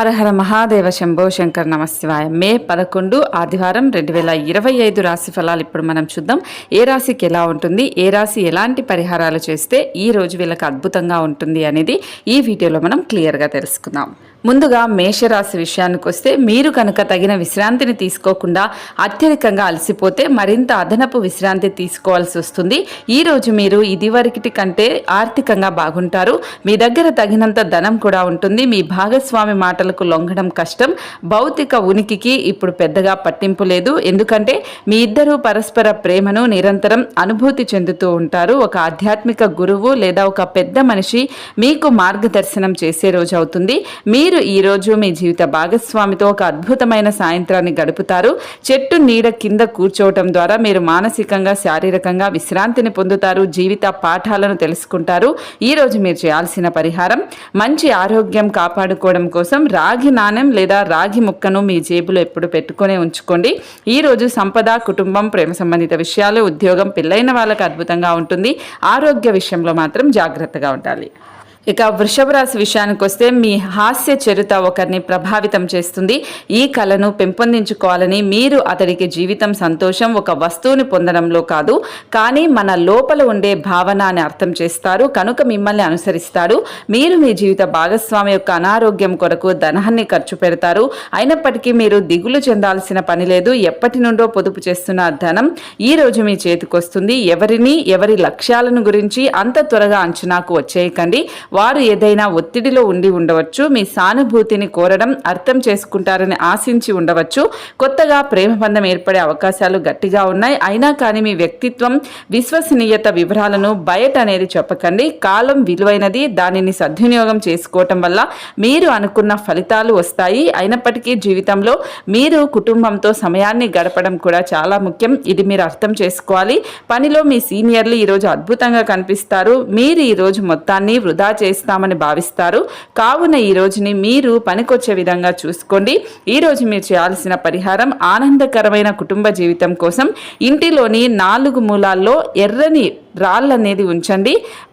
హర హర మహాదేవ శంభో శంకర్ నమశివాయ మే పదకొండు ఆదివారం రెండు వేల ఇరవై ఐదు రాశి ఫలాలు ఇప్పుడు మనం చూద్దాం. ఏ రాశికి ఎలా ఉంటుంది? ఏ రాశి ఎలాంటి పరిహారాలు చేస్తే ఈ రోజు వీళ్ళకి అద్భుతంగా ఉంటుంది అనేది ఈ వీడియోలో మనం క్లియర్గా తెలుసుకుందాం. ముందుగా మేషరాశి విషయానికి వస్తే మీరు కనుక తగిన విశ్రాంతిని తీసుకోకుండా అత్యధికంగా అలసిపోతే మరింత అదనపు విశ్రాంతి తీసుకోవాల్సి వస్తుంది. ఈ రోజు మీరు ఇదివరకటి కంటే ఆర్థికంగా బాగుంటారు. మీ దగ్గర తగినంత ధనం కూడా ఉంటుంది. మీ భాగస్వామి మాటలకు లొంగడం కష్టం. భౌతిక ఉనికికి ఇప్పుడు పెద్దగా పట్టింపు లేదు. ఎందుకంటే మీ ఇద్దరూ పరస్పర ప్రేమను నిరంతరం అనుభూతి చెందుతూ ఉంటారు. ఒక ఆధ్యాత్మిక గురువు లేదా ఒక పెద్ద మనిషి మీకు మార్గదర్శనం చేసే రోజు అవుతుంది. మీరు ఈ రోజు మీ జీవిత భాగస్వామితో ఒక అద్భుతమైన సాయంత్రాన్ని గడుపుతారు. చెట్టు నీడ కింద కూర్చోవటం ద్వారా మీరు మానసికంగా శారీరకంగా విశ్రాంతిని పొందుతారు. జీవిత పాఠాలను తెలుసుకుంటారు. ఈరోజు మీరు చేయాల్సిన పరిహారం మంచి ఆరోగ్యం కాపాడుకోవడం కోసం రాగి నాణెం లేదా రాగి ముక్కను మీ జేబులో ఎప్పుడు పెట్టుకునే ఉంచుకోండి. ఈ రోజు సంపద కుటుంబం ప్రేమ సంబంధిత విషయాలు ఉద్యోగం పెళ్ళైన వాళ్ళకు అద్భుతంగా ఉంటుంది. ఆరోగ్య విషయంలో మాత్రం జాగ్రత్తగా ఉండాలి. ఇక వృషభ రాశి విషయానికి వస్తే మీ హాస్య చరిత ఒకరిని ప్రభావితం చేస్తుంది. ఈ కళను పెంపొందించుకోవాలని మీరు అతడికి జీవితం సంతోషం ఒక వస్తువుని పొందడంలో కాదు. కానీ మన లోపల ఉండే భావన అని అర్థం చేస్తారు. కనుక మిమ్మల్ని అనుసరిస్తాడు. మీరు మీ జీవిత భాగస్వామి యొక్క అనారోగ్యం కొరకు ధనాన్ని ఖర్చు పెడతారు. అయినప్పటికీ మీరు దిగులు చెందాల్సిన పని లేదు. ఎప్పటి నుండో పొదుపు చేస్తున్న ధనం ఈ రోజు మీ చేతికొస్తుంది. ఎవరిని ఎవరి లక్ష్యాలను గురించి అంత త్వరగా అంచనాకు వచ్చేయకండి. వారు ఏదైనా ఒత్తిడిలో ఉండి ఉండవచ్చు మీ సానుభూతిని కోరడం అర్థం చేసుకుంటారని ఆశించి ఉండవచ్చు. కొత్తగా ప్రేమ బంధం ఏర్పడే అవకాశాలు గట్టిగా ఉన్నాయి. అయినా కానీ మీ వ్యక్తిత్వం విశ్వసనీయత వివరాలను బయట అనేది చెప్పకండి. కాలం విలువైనది దానిని సద్వినియోగం చేసుకోవటం వల్ల మీరు అనుకున్న ఫలితాలు వస్తాయి. అయినప్పటికీ జీవితంలో మీరు కుటుంబంతో సమయాన్ని గడపడం కూడా చాలా ముఖ్యం. ఇది మీరు అర్థం చేసుకోవాలి. పనిలో మీ సీనియర్లు ఈరోజు అద్భుతంగా కనిపిస్తారు. మీరు ఈరోజు మొత్తాన్ని వృధా చేస్తామని భావిస్తారు. కావున ఈ రోజుని మీరు పనికొచ్చే విధంగా చూసుకోండి. ఈ రోజు మీరు చేయాల్సిన పరిహారం ఆనందకరమైన కుటుంబ జీవితం కోసం ఇంటిలోని నాలుగు మూలాల్లో ఎర్రని రాళ్ళు అనేది ఉంచండి.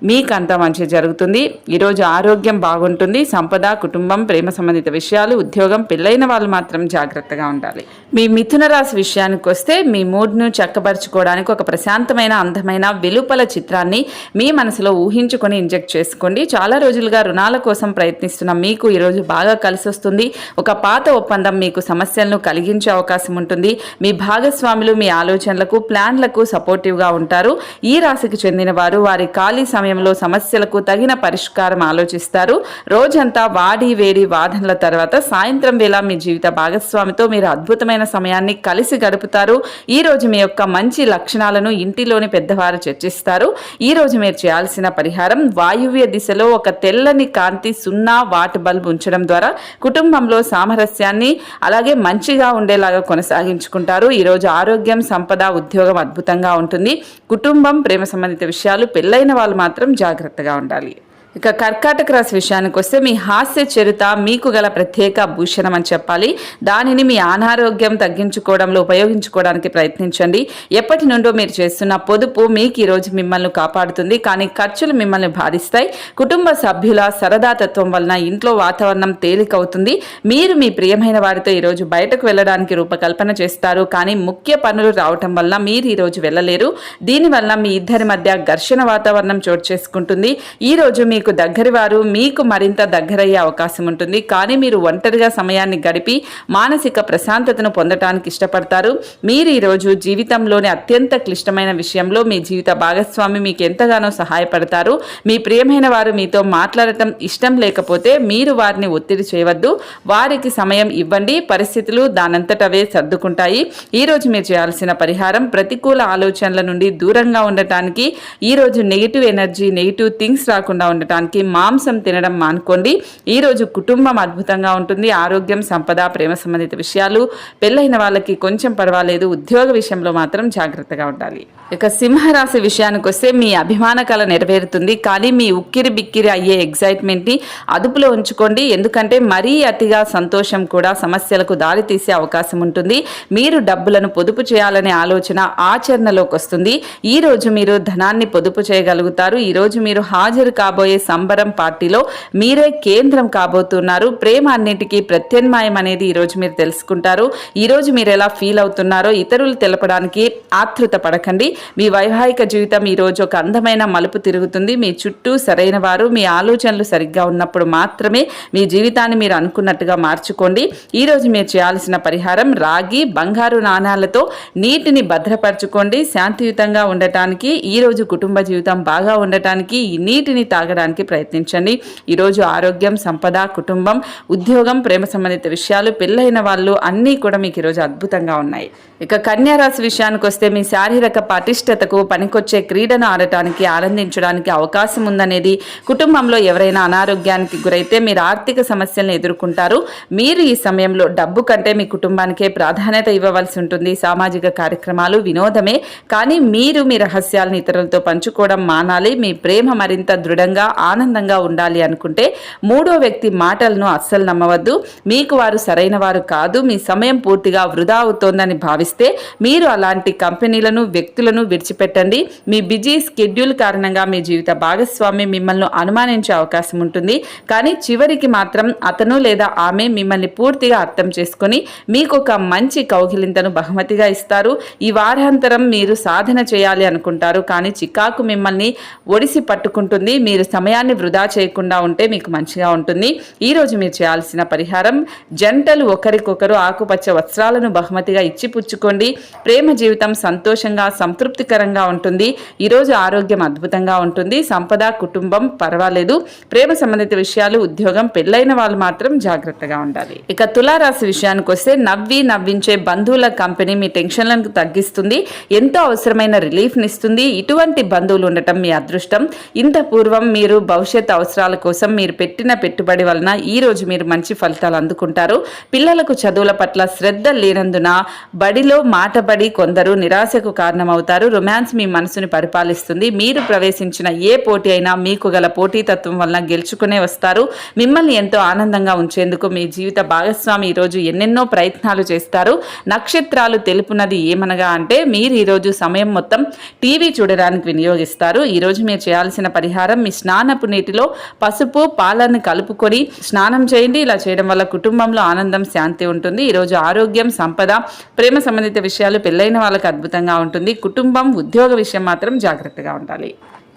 మీకు అంత మంచి జరుగుతుంది. ఈరోజు ఆరోగ్యం బాగుంటుంది. సంపద కుటుంబం ప్రేమ సంబంధిత విషయాలు ఉద్యోగం పెళ్ళైన వాళ్ళు మాత్రం జాగ్రత్తగా ఉండాలి. మీ మిథున రాశి విషయానికి వస్తే మీ మూడ్ను చక్కబరుచుకోవడానికి ఒక ప్రశాంతమైన అందమైన వెలుపల చిత్రాన్ని మీ మనసులో ఊహించుకొని ఇంజెక్ట్ చేసుకోండి. చాలా రోజులుగా రుణాల కోసం ప్రయత్నిస్తున్న మీకు ఈరోజు బాగా కలిసి వస్తుంది ఒక పాత ఒప్పందం మీకు సమస్యలను కలిగించే అవకాశం ఉంటుంది. మీ భాగస్వాములు మీ ఆలోచనలకు ప్లాన్లకు సపోర్టివ్గా ఉంటారు. ఈ రాశికి చెందిన వారు వారి ఖాళీ సమయంలో సమస్యలకు తగిన పరిష్కారం ఆలోచిస్తారు. రోజంతా వాడి వేడి వాదనల తర్వాత సాయంత్రం వేళ మీ జీవిత భాగస్వామితో మీరు అద్భుతమైన సమయాన్ని కలిసి గడుపుతారు. ఈ రోజు మీ యొక్క మంచి లక్షణాలను ఇంటిలోని పెద్దవారు చర్చిస్తారు. ఈ రోజు మీరు చేయాల్సిన పరిహారం వాయువ్య దిశలో ఒక తెల్లని కాంతి సున్నా వాట్ బల్బ్ ఉంచడం ద్వారా కుటుంబంలో సామరస్యాన్ని అలాగే మంచిగా ఉండేలాగా కొనసాగించుకుంటారు. ఈరోజు ఆరోగ్యం సంపద ఉద్యోగం అద్భుతంగా ఉంటుంది. కుటుంబం ప్రేమ సంబంధిత విషయాలు పెళ్ళైన వాళ్ళు మాత్రం జాగ్రత్తగా ఉండాలి. ఇక కర్కాటక రాశి విషయానికి వస్తే మీ హాస్య చరిత మీకు గల ప్రత్యేక భూషణం అని చెప్పాలి. దానిని మీ అనారోగ్యం తగ్గించుకోవడంలో ఉపయోగించుకోవడానికి ప్రయత్నించండి. ఎప్పటి నుండో మీరు చేస్తున్న పొదుపు మీకు ఈరోజు మిమ్మల్ని కాపాడుతుంది. కానీ ఖర్చులు మిమ్మల్ని బాధిస్తాయి. కుటుంబ సభ్యుల సరదాతత్వం వలన ఇంట్లో వాతావరణం తేలికవుతుంది. మీరు మీ ప్రియమైన వారితో ఈరోజు బయటకు వెళ్ళడానికి రూపకల్పన చేస్తారు. కానీ ముఖ్య పనులు రావటం వల్ల మీరు ఈరోజు వెళ్ళలేరు. దీనివల్ల మీ ఇద్దరి మధ్య ఘర్షణ వాతావరణం చోటు చేసుకుంటుంది. ఈ రోజు మీకు దగ్గరి వారు మీకు మరింత దగ్గరయ్యే అవకాశం ఉంటుంది. కానీ మీరు ఒంటరిగా సమయాన్ని గడిపి మానసిక ప్రశాంతతను పొందటానికి ఇష్టపడతారు. మీరు ఈరోజు జీవితంలోని అత్యంత క్లిష్టమైన విషయంలో మీ జీవిత భాగస్వామి మీకు ఎంతగానో సహాయపడతారు. మీ ప్రియమైన వారు మీతో మాట్లాడటం ఇష్టం లేకపోతే మీరు వారిని ఒత్తిడి చేయవద్దు. వారికి సమయం ఇవ్వండి. పరిస్థితులు దానంతటవే సర్దుకుంటాయి. ఈ రోజు మీరు చేయాల్సిన పరిహారం ప్రతికూల ఆలోచనల నుండి దూరంగా ఉండటానికి ఈ రోజు నెగిటివ్ ఎనర్జీ నెగిటివ్ థింగ్స్ రాకుండా ఉండటానికి మాంసం తినడం మానుకోండి. ఈ రోజు కుటుంబం అద్భుతంగా ఉంటుంది. ఆరోగ్యం సంపద ప్రేమ సంబంధిత విషయాలు. పెళ్ళైన వాళ్ళకి కొంచెం పర్వాలేదు. ఉద్యోగ విషయంలో మాత్రం జాగ్రత్తగా ఉండాలి. ఇక సింహరాశి విషయానికి వస్తే మీ అభిమాన కళ నెరవేరుతుంది. కానీ మీ ఉక్కిరి బిక్కిరి అయ్యే ఎగ్జైట్మెంట్ని అదుపులో ఉంచుకోండి. ఎందుకంటే మరీ అతిగా సంతోషం కూడా సమస్యలకు దారితీసే అవకాశం ఉంటుంది. మీరు డబ్బులను పొదుపు చేయాలనే ఆలోచన ఆచరణలోకి వస్తుంది. ఈ రోజు మీరు ధనాన్ని పొదుపు చేయగలుగుతారు. ఈ రోజు మీరు హాజరు కాబోయే సంబరం పార్టీలో మీరే కేంద్రం కాబోతున్నారు. ప్రేమ అన్నిటికీ ప్రత్యామ్నాయం అనేది ఈరోజు మీరు తెలుసుకుంటారు. ఈరోజు మీరు ఎలా ఫీల్ అవుతున్నారో ఇతరులు తెలపడానికి ఆతృత పడకండి. మీ వైవాహిక జీవితం ఈరోజు ఒక అందమైన మలుపు తిరుగుతుంది. మీ చుట్టూ సరైన వారు మీ ఆలోచనలు సరిగ్గా ఉన్నప్పుడు మాత్రమే మీ జీవితాన్ని మీరు అనుకున్నట్టుగా మార్చుకోండి. ఈరోజు మీరు చేయాల్సిన పరిహారం రాగి బంగారు నాణాలతో నీటిని భద్రపరచుకోండి. శాంతియుతంగా ఉండటానికి ఈరోజు కుటుంబ జీవితం బాగా ఉండటానికి ఈ నీటిని తాగడానికి ప్రయత్నించండి. ఈరోజు ఆరోగ్యం సంపద కుటుంబం ఉద్యోగం ప్రేమ సంబంధిత విషయాలు పెళ్ళైన వాళ్ళు అన్నీ కూడా మీకు ఈరోజు అద్భుతంగా ఉన్నాయి. ఇక కన్యారాశి విషయానికి వస్తే మీ శారీరక పటిష్టతకు పనికొచ్చే క్రీడను ఆడటానికి ఆనందించడానికి అవకాశం ఉందనేది కుటుంబంలో ఎవరైనా అనారోగ్యానికి గురైతే మీరు ఆర్థిక సమస్యలను ఎదుర్కొంటారు. మీరు ఈ సమయంలో డబ్బు కంటే మీ కుటుంబానికే ప్రాధాన్యత ఇవ్వవలసి ఉంటుంది. సామాజిక కార్యక్రమాలు వినోదమే. కానీ మీరు మీ రహస్యాలను ఇతరులతో పంచుకోవడం మానాలి. మీ ప్రేమ మరింత దృఢంగా ఆనందంగా ఉండాలి అనుకుంటే మూడో వ్యక్తి మాటలను అస్సలు నమ్మవద్దు. మీకు వారు సరైన వారు కాదు. మీ సమయం పూర్తిగా వృధా అవుతోందని భావిస్తే మీరు అలాంటి కంపెనీలను వ్యక్తులను విడిచిపెట్టండి. మీ బిజీ స్కెడ్యూల్ కారణంగా మీ జీవిత భాగస్వామి మిమ్మల్ని అనుమానించే అవకాశం ఉంటుంది. కానీ చివరికి మాత్రం అతను లేదా ఆమె మిమ్మల్ని పూర్తిగా అర్థం చేసుకొని మీకు ఒక మంచి కౌగిలింతను బహుమతిగా ఇస్తారు. ఈ వారాంతరం మీరు సాధన చేయాలి అనుకుంటారు. కానీ చికాకు మిమ్మల్ని ఒడిసి పట్టుకుంటుంది. మీరు సమయాన్ని వృధా చేయకుండా ఉంటే మీకు మంచిగా ఉంటుంది. ఈరోజు మీరు చేయాల్సిన పరిహారం జంటలు ఒకరికొకరు ఆకుపచ్చ వస్త్రాలను బహుమతిగా ఇచ్చి పుచ్చుకోండి. ప్రేమ జీవితం సంతోషంగా సంతృప్తికరంగా ఉంటుంది. ఈరోజు ఆరోగ్యం అద్భుతంగా ఉంటుంది. సంపద కుటుంబం పర్వాలేదు. ప్రేమ సంబంధిత విషయాలు ఉద్యోగం పెళ్ళైన వాళ్ళు మాత్రం జాగ్రత్తగా ఉండాలి. ఇక తులారాశి విషయానికి వస్తే నవ్వి నవ్వించే బంధువుల కంపెనీ మీ టెన్షన్లను తగ్గిస్తుంది. ఎంతో అవసరమైన రిలీఫ్నిస్తుంది. ఇటువంటి బంధువులు ఉండటం మీ అదృష్టం. ఇంత పూర్వం మీరు భవిష్యత్ అవసరాల కోసం మీరు పెట్టిన పెట్టుబడి వలన ఈ రోజు మీరు మంచి ఫలితాలు అందుకుంటారు. పిల్లలకు చదువుల పట్ల శ్రద్ధ లేనందున బడిలో మాటబడి కొందరు నిరాశకు కారణమవుతారు. రొమాన్స్ మీ మనసుని పరిపాలిస్తుంది. మీరు ప్రవేశించిన ఏ పోటీ అయినా మీకు గల పోటీతత్వం వలన గెలుచుకునే వస్తారు. మిమ్మల్ని ఎంతో ఆనందంగా ఉంచేందుకు మీ జీవిత భాగస్వామి ఈరోజు ఎన్నెన్నో ప్రయత్నాలు చేస్తారు. నక్షత్రాలు తెలుపునది ఏమనగా అంటే మీరు ఈరోజు సమయం మొత్తం టీవీ చూడడానికి వినియోగిస్తారు. ఈరోజు మీరు చేయాల్సిన పరిహారం మీ స్నానం స్నానపు నీటిలో పసుపు పాలను కలుపుకొని స్నానం చేయండి. ఇలా చేయడం వల్ల కుటుంబంలో ఆనందం శాంతి ఉంటుంది. ఈరోజు ఆరోగ్యం సంపద ప్రేమ సంబంధిత విషయాలు పెళ్ళైన వాళ్ళకి అద్భుతంగా ఉంటుంది. కుటుంబం ఉద్యోగ విషయం మాత్రం జాగ్రత్తగా ఉండాలి.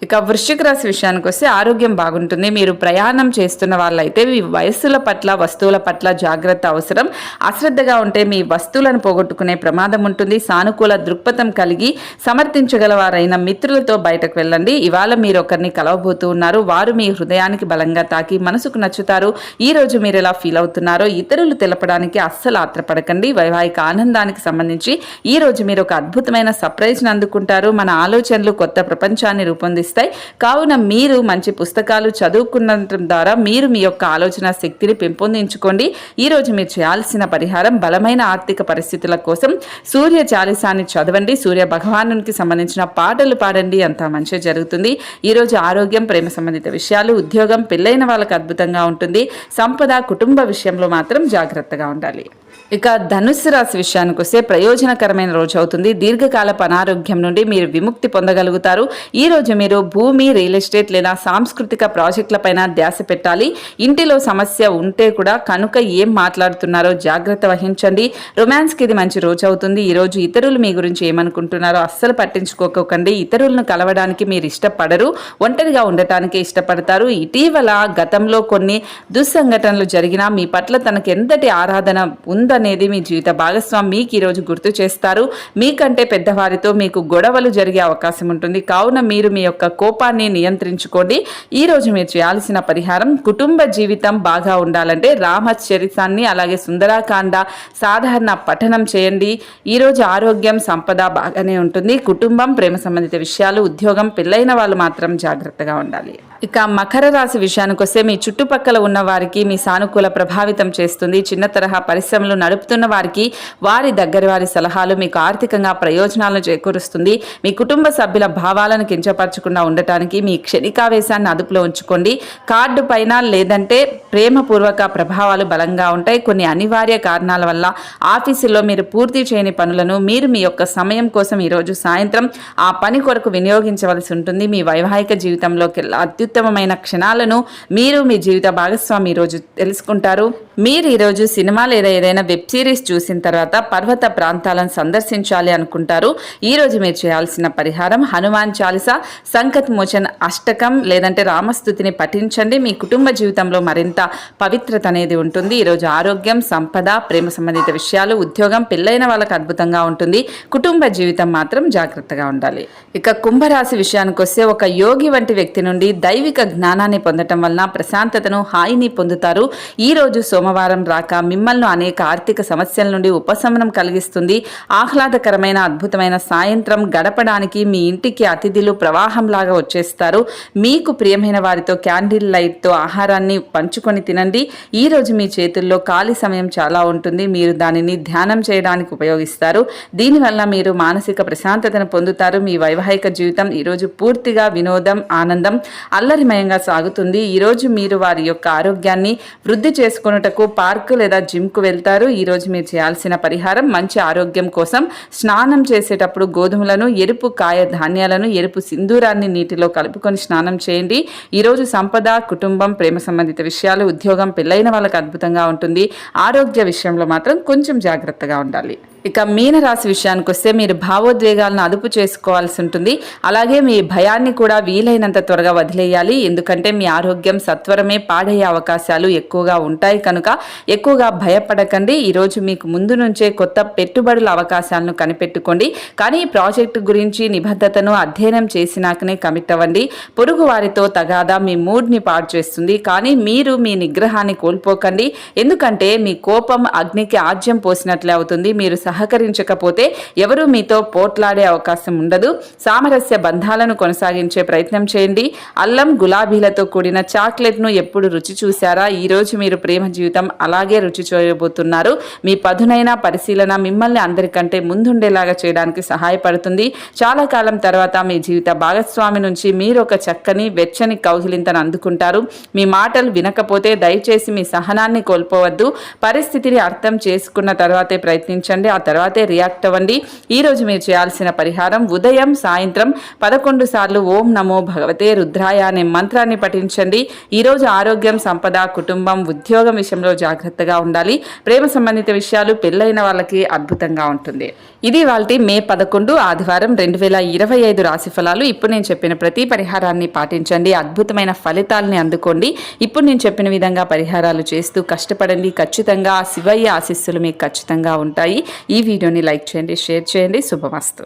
ఇక వృశ్చిక రాశి విషయానికి వస్తే ఆరోగ్యం బాగుంటుంది. మీరు ప్రయాణం చేస్తున్న వాళ్ళైతే మీ వయస్సుల పట్ల వస్తువుల పట్ల జాగ్రత్త అవసరం. అశ్రద్ధగా ఉంటే మీ వస్తువులను పోగొట్టుకునే ప్రమాదం ఉంటుంది. సానుకూల దృక్పథం కలిగి సమర్థించగలవారైన మిత్రులతో బయటకు వెళ్ళండి. ఇవాళ మీరు ఒకరిని కలవబోతూ ఉన్నారు. వారు మీ హృదయానికి బలంగా తాకి మనసుకు నచ్చుతారు. ఈ రోజు మీరు ఎలా ఫీల్ అవుతున్నారో ఇతరులు తెలపడానికి అస్సలు ఆత్రపడకండి. వైవాహిక ఆనందానికి సంబంధించి ఈ రోజు మీరు ఒక అద్భుతమైన సర్ప్రైజ్ని అందుకుంటారు. మన ఆలోచనలు కొత్త ప్రపంచాన్ని లభిస్తాయి కావున మీరు మంచి పుస్తకాలు చదువుకున్నటం ద్వారా మీరు మీ యొక్క ఆలోచన శక్తిని పెంపొందించుకోండి. ఈ రోజు మీరు చేయాల్సిన పరిహారం బలమైన ఆర్థిక పరిస్థితుల కోసం సూర్య చాలీసాన్ని చదవండి. సూర్య భగవానునికి సంబంధించిన పాటలు పాడండి. అంతా మంచి జరుగుతుంది. ఈరోజు ఆరోగ్యం ప్రేమ సంబంధిత విషయాలు ఉద్యోగం పెళ్ళైన వాళ్ళకి అద్భుతంగా ఉంటుంది. సంపద కుటుంబ విషయంలో మాత్రం జాగ్రత్తగా ఉండాలి. ఇక ధనుస్సు రాశి విషయానికి వస్తే ప్రయోజనకరమైన రోజు అవుతుంది. దీర్ఘకాలపు అనారోగ్యం నుండి మీరు విముక్తి పొందగలుగుతారు. ఈ రోజు మీరు భూమి రియల్ ఎస్టేట్ లేదా సాంస్కృతిక ప్రాజెక్టులపైన ధ్యాస పెట్టాలి. ఇంటిలో సమస్య ఉంటే కూడా కనుక ఏం మాట్లాడుతున్నారో జాగ్రత్త వహించండి. రొమాన్స్కి ఇది మంచి రోజు అవుతుంది. ఈరోజు ఇతరులు మీ గురించి ఏమనుకుంటున్నారో అస్సలు పట్టించుకోకండి. ఇతరులను కలవడానికి మీరు ఇష్టపడరు. ఒంటరిగా ఉండటానికి ఇష్టపడతారు. ఇటీవల గతంలో కొన్ని దుస్సంఘటనలు జరిగినా మీ పట్ల తనకు ఎంతటి ఆరాధన అనేది మీ జీవిత భాగస్వామి మీకు ఈరోజు గుర్తు చేస్తారు. మీకంటే పెద్దవారితో మీకు గొడవలు జరిగే అవకాశం ఉంటుంది. కావున మీరు మీ యొక్క కోపాన్ని నియంత్రించుకోండి. ఈ రోజు మీరు చేయాల్సిన పరిహారం కుటుంబ జీవితం బాగా ఉండాలంటే రామచరితాన్ని అలాగే సుందరాకాండ సాధారణ పఠనం చేయండి. ఈ రోజు ఆరోగ్యం సంపద బాగానే ఉంటుంది. కుటుంబం ప్రేమ సంబంధిత విషయాలు ఉద్యోగం పెళ్ళైన వాళ్ళు మాత్రం జాగ్రత్తగా ఉండాలి. ఇక మకర రాశి విషయానికి వస్తే మీ చుట్టుపక్కల ఉన్న వారికి మీ సానుకూల ప్రభావితం చేస్తుంది. చిన్న తరహా పరిశ్రమలు నడుపుతున్న వారికి వారి దగ్గర వారి సలహాలు మీకు ఆర్థికంగా ప్రయోజనాలను చేకూరుస్తుంది. మీ కుటుంబ సభ్యుల భావాలను కించపరచకుండా ఉండటానికి మీ క్షణికావేశాన్ని అదుపులో ఉంచుకోండి. కార్డు పైన లేదంటే ప్రేమపూర్వక ప్రభావాలు బలంగా ఉంటాయి. కొన్ని అనివార్య కారణాల వల్ల ఆఫీసులో మీరు పూర్తి చేయని పనులను మీరు మీ యొక్క సమయం కోసం ఈరోజు సాయంత్రం ఆ పని కొరకు వినియోగించవలసి ఉంటుంది. మీ వైవాహిక జీవితంలోకి అత్యుత్తమ అత్యుత్తమమైన క్షణాలను మీరు మీ జీవిత భాగస్వామి ఈరోజు తెలుసుకుంటారు. మీరు ఈరోజు సినిమా లేదా ఏదైనా వెబ్ సిరీస్ చూసిన తర్వాత పర్వత ప్రాంతాలను సందర్శించాలి అనుకుంటారు. ఈ రోజు మీరు చేయాల్సిన పరిహారం హనుమాన్ చాలీస సంకత్ మోచన్ అష్టకం లేదంటే రామస్థుతిని పఠించండి. మీ కుటుంబ జీవితంలో మరింత పవిత్రత అనేది ఉంటుంది. ఈరోజు ఆరోగ్యం సంపద ప్రేమ సంబంధిత విషయాలు ఉద్యోగం పెళ్ళైన వాళ్ళకి అద్భుతంగా ఉంటుంది. కుటుంబ జీవితం మాత్రం జాగ్రత్తగా ఉండాలి. ఇక కుంభరాశి విషయానికి వస్తే ఒక యోగి వంటి వ్యక్తి నుండి దైవిక జ్ఞానాన్ని పొందటం వలన ప్రశాంతతను హాయిని పొందుతారు. ఈ రోజు సోమవారం రాక మిమ్మల్ని అనేక ఆర్థిక సమస్యల నుండి ఉపశమనం కలిగిస్తుంది. ఆహ్లాదకరమైన అద్భుతమైన సాయంత్రం గడపడానికి మీ ఇంటికి అతిథులు ప్రవాహంలాగా వచ్చేస్తారు. మీకు ప్రియమైన వారితో క్యాండిల్ లైట్తో ఆహారాన్ని పంచుకొని తినండి. ఈ రోజు మీ చేతుల్లో ఖాళీ సమయం చాలా ఉంటుంది. మీరు దానిని ధ్యానం చేయడానికి ఉపయోగిస్తారు. దీనివల్ల మీరు మానసిక ప్రశాంతతను పొందుతారు. మీ వైవాహిక జీవితం ఈరోజు పూర్తిగా వినోదం ఆనందం అల్లరిమయంగా సాగుతుంది. ఈరోజు మీరు వారి యొక్క ఆరోగ్యాన్ని వృద్ధి చేసుకొనుటకు పార్క్ లేదా జిమ్కు వెళ్తారు. ఈరోజు మీరు చేయాల్సిన పరిహారం మంచి ఆరోగ్యం కోసం స్నానం చేసేటప్పుడు గోధుమలను ఎరుపు కాయ ధాన్యాలను ఎరుపు సింధూరాన్ని నీటిలో కలుపుకొని స్నానం చేయండి. ఈరోజు సంపద కుటుంబం ప్రేమ సంబంధిత విషయాలు ఉద్యోగం పెళ్ళైన వాళ్ళకి అద్భుతంగా ఉంటుంది. ఆరోగ్య విషయంలో మాత్రం కొంచెం జాగ్రత్తగా ఉండాలి. ఇక మీనరాశి విషయానికి వస్తే మీరు భావోద్వేగాలను అదుపు చేసుకోవాల్సి ఉంటుంది. అలాగే మీ భయాన్ని కూడా వీలైనంత త్వరగా వదిలేయాలి. ఎందుకంటే మీ ఆరోగ్యం సత్వరమే పాడయ్యే అవకాశాలు ఎక్కువగా ఉంటాయి కనుక ఎక్కువగా భయపడకండి. ఈరోజు మీకు ముందు నుంచే కొత్త పెట్టుబడుల అవకాశాలను కనిపెట్టుకోండి. కానీ ఈ ప్రాజెక్టు గురించి నిబద్ధతను అధ్యయనం చేసినాకనే కమిట్ అవ్వండి. పొరుగు వారితో తగాదా మీ మూడ్ని పాడు చేస్తుంది. కానీ మీరు మీ నిగ్రహాన్ని కోల్పోకండి. ఎందుకంటే మీ కోపం అగ్నికి ఆజ్యం పోసినట్లే అవుతుంది. మీరు సహకరించకపోతే ఎవరు మీతో పోట్లాడే అవకాశం ఉండదు. సామరస్య బంధాలను కొనసాగించే ప్రయత్నం చేయండి. అల్లం గులాబీలతో కూడిన చాక్లెట్ను ఎప్పుడు రుచి చూశారా? ఈరోజు మీరు ప్రేమ జీవితం అలాగే రుచి చూయబోతున్నారు. మీ పదునైన పరిశీలన మిమ్మల్ని అందరికంటే ముందుండేలాగా చేయడానికి సహాయపడుతుంది. చాలా కాలం తర్వాత మీ జీవిత భాగస్వామి నుంచి మీరు ఒక చక్కని వెచ్చని కౌగిలింతను అందుకుంటారు. మీ మాటలు వినకపోతే దయచేసి మీ సహనాన్ని కోల్పోవద్దు. పరిస్థితిని అర్థం చేసుకున్న తర్వాతే ప్రయత్నించండి. ఆ తర్వాతే రియాక్ట్ అవ్వండి. ఈరోజు మీరు చేయాల్సిన పరిహారం ఉదయం సాయంత్రం పదకొండు సార్లు ఓం నమో భగవతే రుద్రాయ అనే మంత్రాన్ని పఠించండి. ఈరోజు ఆరోగ్యం సంపద కుటుంబం ఉద్యోగం విషయంలో జాగ్రత్తగా ఉండాలి. ప్రేమ సంబంధిత విషయాలు పెళ్ళైన వాళ్ళకి అద్భుతంగా ఉంటుంది. ఇది వాళ్ళ మే పదకొండు ఆదివారం రెండు వేల ఇరవై ఐదు రాశి ఫలాలు. ఇప్పుడు నేను చెప్పిన ప్రతి పరిహారాన్ని పాటించండి. అద్భుతమైన ఫలితాలని అందుకోండి. ఇప్పుడు నేను చెప్పిన విధంగా పరిహారాలు చేస్తూ కష్టపడండి. ఖచ్చితంగా శివయ్య ఆశీస్సులు మీకు ఖచ్చితంగా ఉంటాయి. ఈ వీడియోని లైక్ చేయండి షేర్ చేయండి. శుభమస్తు.